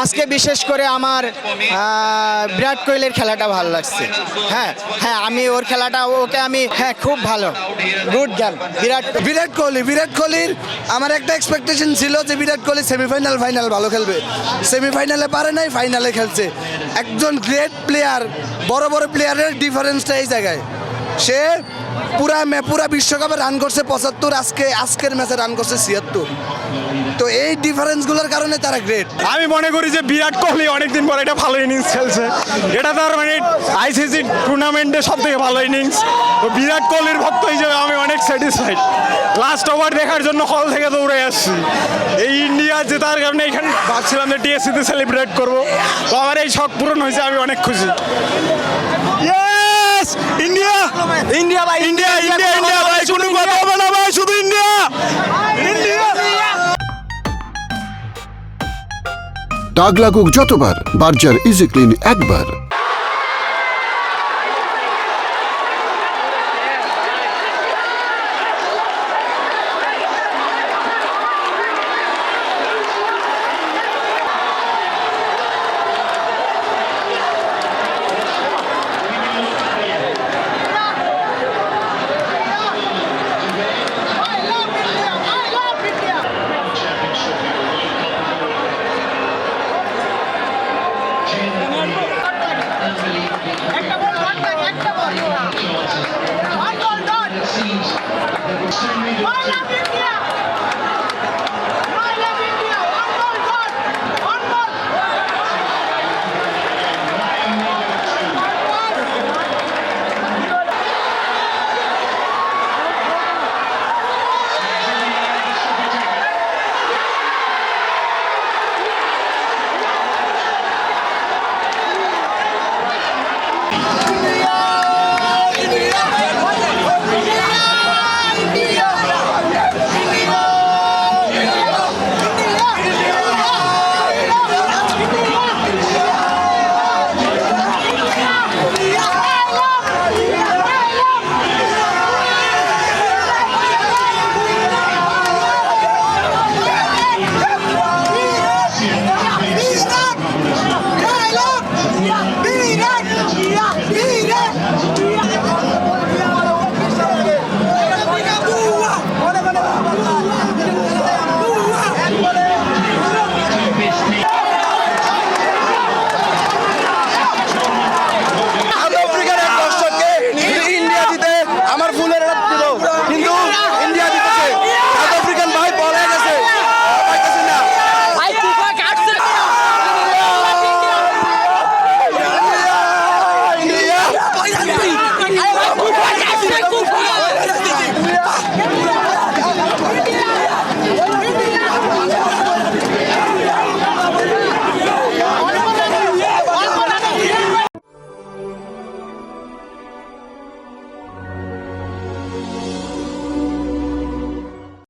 আজকে বিশেষ করে আমার বিরাট কোহলির খেলাটা ভালো লাগছে। হ্যাঁ হ্যাঁ আমি ওর খেলাটা, ওকে আমি হ্যাঁ খুব ভালো। গুড গেম বিরাট বিরাট কোহলি, বিরাট কোহলির আমার একটা এক্সপেকটেশন ছিল যে বিরাট কোহলি সেমিফাইনাল ফাইনাল ভালো খেলবে। সেমিফাইনালে পারে নাই ফাইনালে খেলছে। একজন গ্রেট প্লেয়ার বড় বড় প্লেয়ারের ডিফারেন্সটা এই জায়গায়। সে পুরা মে পুরা বিশ্বকাপে রান করছে পঁচাত্তর আজকে আজকের ম্যাচে রান করছে ছিয়াত্তর। তো এই ডিফারেন্সগুলোর কারণে তারা গ্রেট আমি মনে করি যে বিরাট কোহলি অনেকদিন পর এটা ভালো ইনিংস খেলছে। এটা তার মানে আইসিসি টুর্নামেন্টে সব থেকে ভালো ইনিংস তো বিরাট কোহলির ভক্ত হিসেবে আমি অনেক স্যাটিসফাইড লাস্ট ওভার দেখার জন্য হল থেকে দৌড়ে আসছি। এই ইন্ডিয়া জেতার কারণে এখানে ভাবছিলাম যে টিএসসিতে সেলিব্রেট করব। তো আমার এই শখ পূরণ হয়েছে আমি অনেক খুশি। ইন্ডিয়া ইন্ডিয়া ভাই ইন্ডিয়া ইন্ডিয়া ইন্ডিয়া ভাই কোনো কথা হবে না ভাই শুধু ইন্ডিয়া ইন্ডিয়া দাগ লাগুক যতবার বার্জার ইজি ক্লিন একবার। Olha a Thank you.